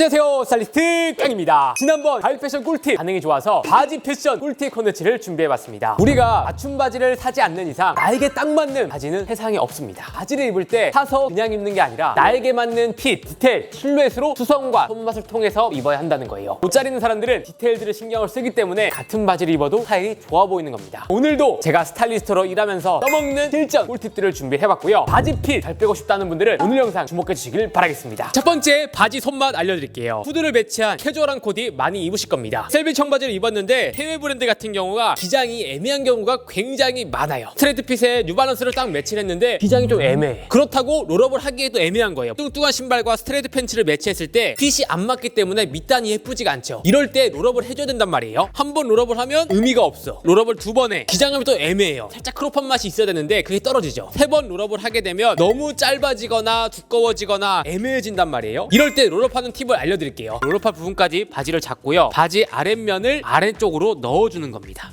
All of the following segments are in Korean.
안녕하세요 스타일리스트 깡입니다. 지난번 가을 패션 꿀팁 반응이 좋아서 바지 패션 꿀팁 콘텐츠를 준비해봤습니다. 우리가 맞춤 바지를 사지 않는 이상 나에게 딱 맞는 바지는 세상에 없습니다. 바지를 입을 때 사서 그냥 입는 게 아니라 나에게 맞는 핏, 디테일, 실루엣으로 수성과 손맛을 통해서 입어야 한다는 거예요. 옷 잘 입는 사람들은 디테일들을 신경을 쓰기 때문에 같은 바지를 입어도 스타일이 좋아 보이는 겁니다. 오늘도 제가 스타일리스트로 일하면서 써먹는 실전 꿀팁들을 준비해봤고요. 바지 핏 잘 빼고 싶다는 분들은 오늘 영상 주목해 주시길 바라겠습니다. 첫 번째 바지 손맛 알려드릴게요 후드를 매치한 캐주얼한 코디 많이 입으실 겁니다. 셀비 청바지를 입었는데 해외 브랜드 같은 경우가 기장이 애매한 경우가 굉장히 많아요. 스트레이트 핏에 뉴발란스를 딱 매치를 했는데 기장이 좀 애매해. 그렇다고 롤업을 하기에도 애매한 거예요. 뚱뚱한 신발과 스트레이트 팬츠를 매치했을 때 핏이 안 맞기 때문에 밑단이 예쁘지가 않죠. 이럴 때 롤업을 해줘야 된단 말이에요. 한 번 롤업을 하면 의미가 없어. 롤업을 두 번에 기장감이 또 애매해요. 살짝 크롭한 맛이 있어야 되는데 그게 떨어지죠. 세 번 롤업을 하게 되면 너무 짧아지거나 두꺼워지거나 애매해진단 말이에요. 이럴 때 롤업하는 팁을 알려드릴게요. 롤업할 부분까지 바지를 잡고요. 바지 아랫면을 아래쪽으로 넣어주는 겁니다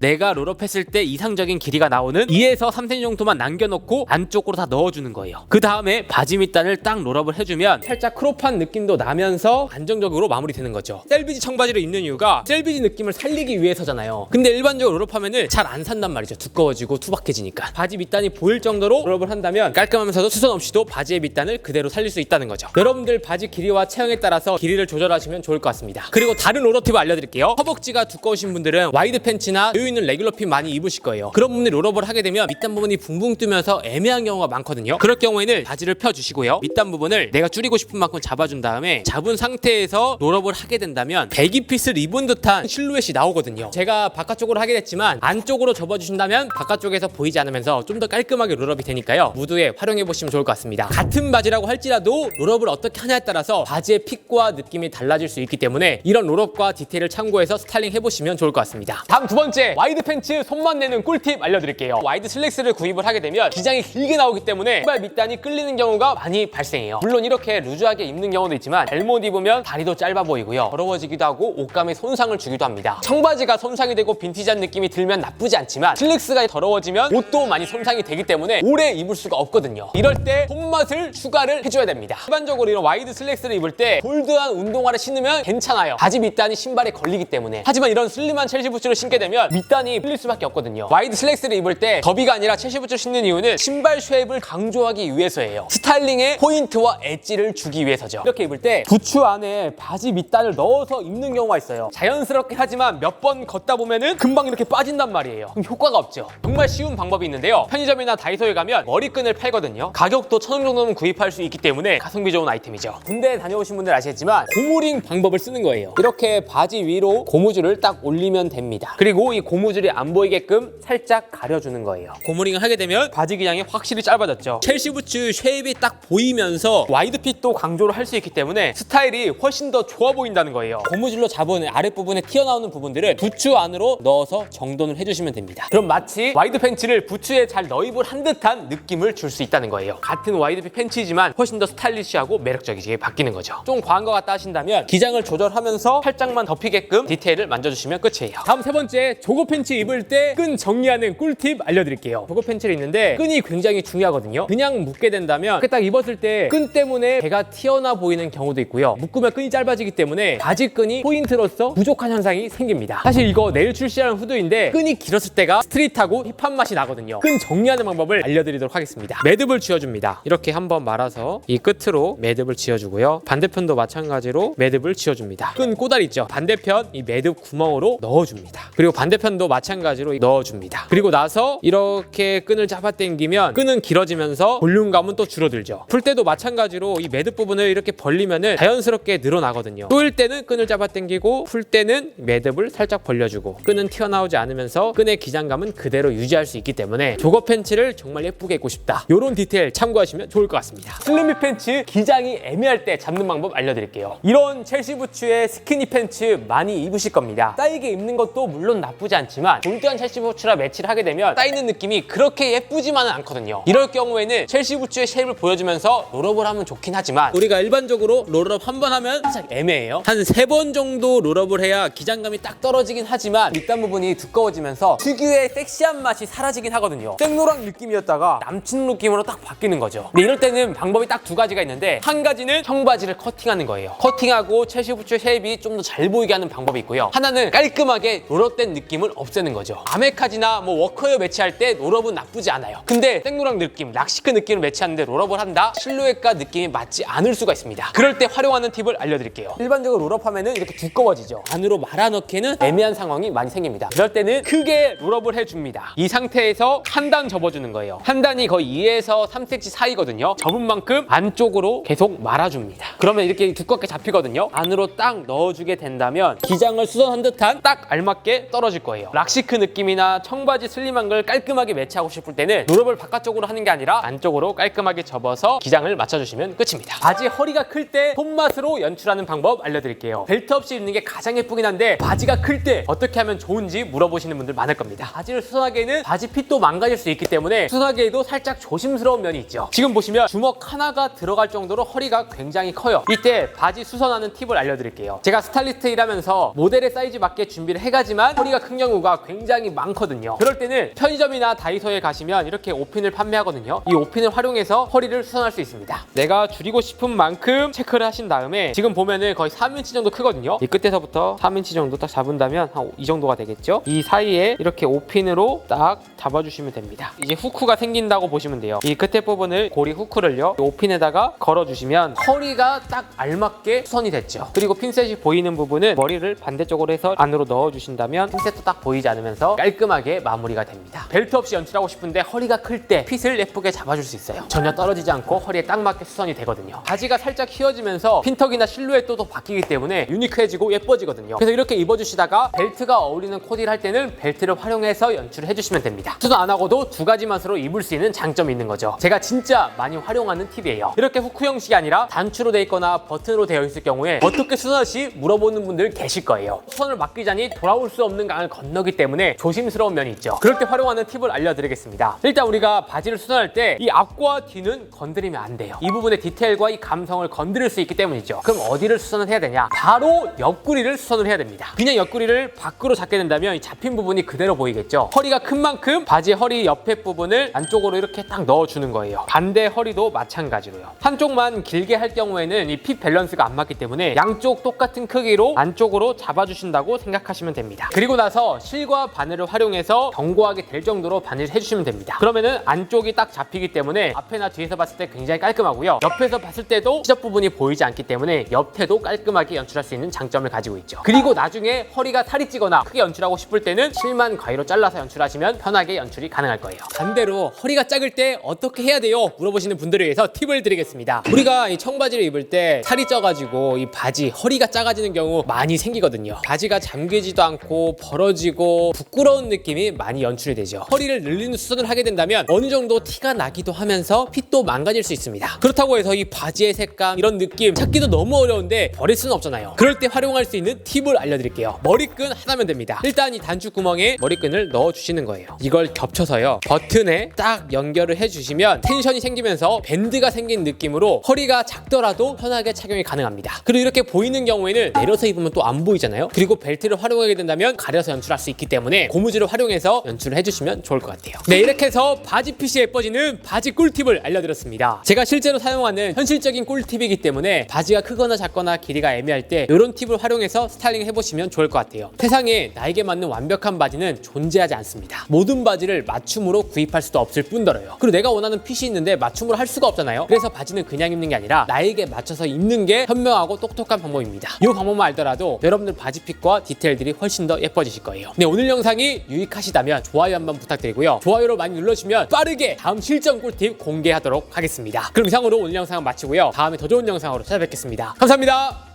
내가 롤업 했을 때 이상적인 길이가 나오는 2에서 3cm 정도만 남겨놓고 안쪽으로 다 넣어주는 거예요. 그 다음에 바지 밑단을 딱 롤업을 해주면 살짝 크롭한 느낌도 나면서 안정적으로 마무리되는 거죠. 셀비지 청바지를 입는 이유가 셀비지 느낌을 살리기 위해서잖아요. 근데 일반적으로 롤업하면은 잘 안 산단 말이죠. 두꺼워지고 투박해지니까. 바지 밑단이 보일 정도로 롤업을 한다면 깔끔하면서도 수선 없이도 바지의 밑단을 그대로 살릴 수 있다는 거죠. 여러분들 바지 길이와 체형에 따라서 길이를 조절하시면 좋을 것 같습니다. 그리고 다른 롤업 팁을 알려드릴게요. 허벅지가 두꺼우신 분들은 와이드 팬츠나 여유 있는 레귤러 핏 많이 입으실 거예요. 그런 분들이 롤업을 하게 되면 밑단 부분이 붕붕 뜨면서 애매한 경우가 많거든요. 그럴 경우에는 바지를 펴주시고요. 밑단 부분을 내가 줄이고 싶은 만큼 잡아준 다음에 잡은 상태에서 롤업을 하게 된다면 배기 핏을 입은 듯한 실루엣이 나오거든요. 제가 바깥쪽으로 하게 됐지만 안쪽으로 접어주신다면 바깥쪽에서 보이지 않으면서 좀 더 깔끔하게 롤업이 되니까요. 무드에 활용해 보시면 좋을 것 같습니다. 같은 바지라고 할지라도 롤업을 어떻게 하냐에 따라서 바지의 핏과 느낌이 달라질 수 있기 때문에 이런 롤업과 디테일을 참고해서 스타일링 해보시면 좋을 것 같습니다. 다음 두 번째 와이드 팬츠 손만 내는 꿀팁 알려드릴게요. 와이드 슬랙스를 구입을 하게 되면 기장이 길게 나오기 때문에 신발 밑단이 끌리는 경우가 많이 발생해요. 물론 이렇게 루즈하게 입는 경우도 있지만 잘못 입으면 다리도 짧아 보이고요. 더러워지기도 하고 옷감에 손상을 주기도 합니다. 청바지가 손상이 되고 빈티지한 느낌이 들면 나쁘지 않지만 슬랙스가 더러워지면 옷도 많이 손상이 되기 때문에 오래 입을 수가 없거든요. 이럴 때 손맛을 추가를 해줘야 됩니다. 일반적으로 이런 와이드 슬랙스를 입을 때 볼드한 운동화를 신으면 괜찮아요. 바지 밑단이 신발에 걸리기 때문에. 하지만 이런 슬림한 첼시 부츠를 신게 되면 밑 단이 풀릴 수밖에 없거든요. 와이드 슬랙스를 입을 때 더비가 아니라 첼시 부츠를 신는 이유는 신발 쉐입을 강조하기 위해서예요. 스타일링에 포인트와 엣지를 주기 위해서죠. 이렇게 입을 때 부츠 안에 바지 밑단을 넣어서 입는 경우가 있어요. 자연스럽게 하지만 몇 번 걷다 보면은 금방 이렇게 빠진단 말이에요. 그럼 효과가 없죠. 정말 쉬운 방법이 있는데요. 편의점이나 다이소에 가면 머리끈을 팔거든요. 가격도 천 원 정도면 구입할 수 있기 때문에 가성비 좋은 아이템이죠. 군대 다녀오신 분들 아시겠지만 고무링 방법을 쓰는 거예요. 이렇게 바지 위로 고무줄을 딱 올리면 됩니다. 그리고 이 고무 줄이 안 보이게끔 살짝 가려주는 거예요. 고무링을 하게 되면 바지 기장이 확실히 짧아졌죠. 첼시 부츠 쉐입이 딱 보이면서 와이드 핏도 강조를 할 수 있기 때문에 스타일이 훨씬 더 좋아 보인다는 거예요. 고무줄로 잡은 아랫부분에 튀어나오는 부분들을 부츠 안으로 넣어서 정돈을 해주시면 됩니다. 그럼 마치 와이드 팬츠를 부츠에 잘 너입을 한 듯한 느낌을 줄 수 있다는 거예요. 같은 와이드 핏 팬츠지만 훨씬 더 스타일리시하고 매력적이게 바뀌는 거죠. 좀 과한 것 같다 하신다면 기장을 조절하면서 살짝만 덮이게끔 디테일을 만져주시면 끝이에요. 다음 세 번째 조거 팬츠 입을 때 끈 정리하는 꿀팁 알려드릴게요. 조거 팬츠를 입는데 끈이 굉장히 중요하거든요. 그냥 묶게 된다면 그딱 입었을 때 끈 때문에 배가 튀어나 보이는 경우도 있고요. 묶으면 끈이 짧아지기 때문에 바지 끈이 포인트로서 부족한 현상이 생깁니다. 사실 이거 내일 출시하는 후드인데 끈이 길었을 때가 스트릿하고 힙한 맛이 나거든요. 끈 정리하는 방법을 알려드리도록 하겠습니다. 매듭을 쥐어줍니다. 이렇게 한번 말아서 이 끝으로 매듭을 쥐어주고요. 반대편도 마찬가지로 매듭을 쥐어줍니다. 끈 꼬다리 있죠? 반대편 이 매듭 구멍으로 넣어줍니다. 그리고 반대편 도 마찬가지로 넣어줍니다. 그리고 나서 이렇게 끈을 잡아당기면 끈은 길어지면서 볼륨감은 또 줄어들죠. 풀 때도 마찬가지로 이 매듭 부분을 이렇게 벌리면은 자연스럽게 늘어나거든요. 조일 때는 끈을 잡아당기고 풀 때는 매듭을 살짝 벌려주고 끈은 튀어나오지 않으면서 끈의 기장감은 그대로 유지할 수 있기 때문에 조거 팬츠를 정말 예쁘게 입고 싶다. 이런 디테일 참고하시면 좋을 것 같습니다. 슬림미 팬츠 기장이 애매할 때 잡는 방법 알려드릴게요. 이런 첼시 부츠의 스키니 팬츠 많이 입으실 겁니다. 쌓이게 입는 것도 물론 나쁘지 않 지만 골드한 첼시 부츠랑 매치를 하게 되면 쌓이는 느낌이 그렇게 예쁘지만은 않거든요. 이럴 경우에는 첼시 부츠의 쉐입을 보여주면서 롤업을 하면 좋긴 하지만 우리가 일반적으로 롤업 한 번 하면 살짝 애매해요. 한 세 번 정도 롤업을 해야 기장감이 딱 떨어지긴 하지만 밑단 부분이 두꺼워지면서 특유의 섹시한 맛이 사라지긴 하거든요. 생노랑 느낌이었다가 남친 느낌으로 딱 바뀌는 거죠. 근데 이럴 때는 방법이 딱 두 가지가 있는데 한 가지는 청바지를 커팅하는 거예요. 커팅하고 첼시 부츠 쉐입이 좀 더 잘 보이게 하는 방법이 있고요. 하나는 깔끔하게 롤업된 느낌을 없애는 거죠. 아메카지나 뭐 워커웨어 매치할 때 롤업은 나쁘지 않아요. 근데 생노랑 느낌, 락시크 느낌을 매치하는데 롤업을 한다? 실루엣과 느낌이 맞지 않을 수가 있습니다. 그럴 때 활용하는 팁을 알려드릴게요. 일반적으로 롤업하면은 이렇게 두꺼워지죠. 안으로 말아넣기는 애매한 상황이 많이 생깁니다. 그럴 때는 크게 롤업을 해줍니다. 이 상태에서 한 단 접어주는 거예요. 한 단이 거의 2에서 3cm 사이거든요. 접은 만큼 안쪽으로 계속 말아줍니다. 그러면 이렇게 두껍게 잡히거든요. 안으로 딱 넣어주게 된다면 기장을 수선한 듯한 딱 알맞게 떨어질 거예요. 락시크 느낌이나 청바지 슬림한 걸 깔끔하게 매치하고 싶을 때는 롤업을 바깥쪽으로 하는 게 아니라 안쪽으로 깔끔하게 접어서 기장을 맞춰주시면 끝입니다. 바지 허리가 클때 손맛으로 연출하는 방법 알려드릴게요. 벨트 없이 입는 게 가장 예쁘긴 한데 바지가 클 때 어떻게 하면 좋은지 물어보시는 분들 많을 겁니다. 바지를 수선하기에는 바지 핏도 망가질 수 있기 때문에 수선하기에도 살짝 조심스러운 면이 있죠. 지금 보시면 주먹 하나가 들어갈 정도로 허리가 굉장히 커요. 이때 바지 수선하는 팁을 알려드릴게요. 제가 스타일리스트 일하면서 모델의 사이즈 맞게 준비를 해가지만 허리가 큰 경우 가 굉장히 많거든요. 그럴 때는 편의점이나 다이소에 가시면 이렇게 오핀을 판매하거든요. 이 오핀을 활용해서 허리를 수선할 수 있습니다. 내가 줄이고 싶은 만큼 체크를 하신 다음에 지금 보면은 거의 3인치 정도 크거든요. 이 끝에서부터 3인치 정도 딱 잡은다면 한 이 정도가 되겠죠. 이 사이에 이렇게 오핀으로 딱 잡아주시면 됩니다. 이제 후크가 생긴다고 보시면 돼요. 이 끝에 부분을 고리 후크를요. 이 오핀에다가 걸어주시면 허리가 딱 알맞게 수선이 됐죠. 그리고 핀셋이 보이는 부분은 머리를 반대쪽으로 해서 안으로 넣어주신다면 핀셋도 딱 보이지 않으면서 깔끔하게 마무리가 됩니다. 벨트 없이 연출하고 싶은데 허리가 클 때 핏을 예쁘게 잡아줄 수 있어요. 전혀 떨어지지 않고 허리에 딱 맞게 수선이 되거든요. 바지가 살짝 휘어지면서 핀턱이나 실루엣도 또 바뀌기 때문에 유니크해지고 예뻐지거든요. 그래서 이렇게 입어주시다가 벨트가 어울리는 코디를 할 때는 벨트를 활용해서 연출을 해주시면 됩니다. 수선 안 하고도 두 가지 맛으로 입을 수 있는 장점이 있는 거죠. 제가 진짜 많이 활용하는 팁이에요. 이렇게 후크 형식이 아니라 단추로 되어 있거나 버튼으로 되어 있을 경우에 어떻게 수선하시 물어보는 분들 계실 거예요. 수선을 맡기자니 돌아올 수 없는 강을 건너 기 때문에 조심스러운 면이 있죠. 그럴 때 활용하는 팁을 알려드리겠습니다. 일단 우리가 바지를 수선할 때 이 앞과 뒤는 건드리면 안 돼요. 이 부분의 디테일과 이 감성을 건드릴 수 있기 때문이죠. 그럼 어디를 수선을 해야 되냐? 바로 옆구리를 수선을 해야 됩니다. 그냥 옆구리를 밖으로 잡게 된다면 이 잡힌 부분이 그대로 보이겠죠. 허리가 큰 만큼 바지 허리 옆에 부분을 안쪽으로 이렇게 딱 넣어주는 거예요. 반대 허리도 마찬가지로요. 한쪽만 길게 할 경우에는 이 핏 밸런스가 안 맞기 때문에 양쪽 똑같은 크기로 안쪽으로 잡아주신다고 생각하시면 됩니다. 그리고 나서 실과 바늘을 활용해서 견고하게 될 정도로 바늘을 해주시면 됩니다. 그러면은 안쪽이 딱 잡히기 때문에 앞에나 뒤에서 봤을 때 굉장히 깔끔하고요. 옆에서 봤을 때도 시접 부분이 보이지 않기 때문에 옆태도 깔끔하게 연출할 수 있는 장점을 가지고 있죠. 그리고 나중에 허리가 살이 찌거나 크게 연출하고 싶을 때는 실만 가위로 잘라서 연출하시면 편하게 연출이 가능할 거예요. 반대로 허리가 작을 때 어떻게 해야 돼요? 물어보시는 분들을 위해서 팁을 드리겠습니다. 우리가 이 청바지를 입을 때 살이 쪄가지고 이 바지 허리가 작아지는 경우 많이 생기거든요. 바지가 잠기지도 않고 벌어지 고 부끄러운 느낌이 많이 연출이 되죠. 허리를 늘리는 수선을 하게 된다면 어느 정도 티가 나기도 하면서 핏도 망가질 수 있습니다. 그렇다고 해서 이 바지의 색감 이런 느낌 찾기도 너무 어려운데 버릴 수는 없잖아요. 그럴 때 활용할 수 있는 팁을 알려드릴게요. 머리끈 하나면 됩니다. 일단 이 단추 구멍에 머리끈을 넣어 주시는 거예요. 이걸 겹쳐서요 버튼에 딱 연결을 해주시면 텐션이 생기면서 밴드가 생긴 느낌으로 허리가 작더라도 편하게 착용이 가능합니다. 그리고 이렇게 보이는 경우에는 내려서 입으면 또 안 보이잖아요. 그리고 벨트를 활용하게 된다면 가려서 연출 할 수 있기 때문에 고무줄을 활용해서 연출을 해주시면 좋을 것 같아요. 네 이렇게 해서 바지 핏이 예뻐지는 바지 꿀팁을 알려드렸습니다. 제가 실제로 사용하는 현실적인 꿀팁이기 때문에 바지가 크거나 작거나 길이가 애매할 때 이런 팁을 활용해서 스타일링 해보시면 좋을 것 같아요. 세상에 나에게 맞는 완벽한 바지는 존재하지 않습니다. 모든 바지를 맞춤으로 구입할 수도 없을 뿐더러요. 그리고 내가 원하는 핏이 있는데 맞춤으로 할 수가 없잖아요. 그래서 바지는 그냥 입는 게 아니라 나에게 맞춰서 입는 게 현명하고 똑똑한 방법입니다. 이 방법만 알더라도 여러분들 바지 핏과 디테일들이 훨씬 더 예뻐지실 거예 요. 네, 오늘 영상이 유익하시다면 좋아요 한 번 부탁드리고요. 좋아요로 많이 눌러주시면 빠르게 다음 실전 꿀팁 공개하도록 하겠습니다. 그럼 이상으로 오늘 영상은 마치고요. 다음에 더 좋은 영상으로 찾아뵙겠습니다. 감사합니다.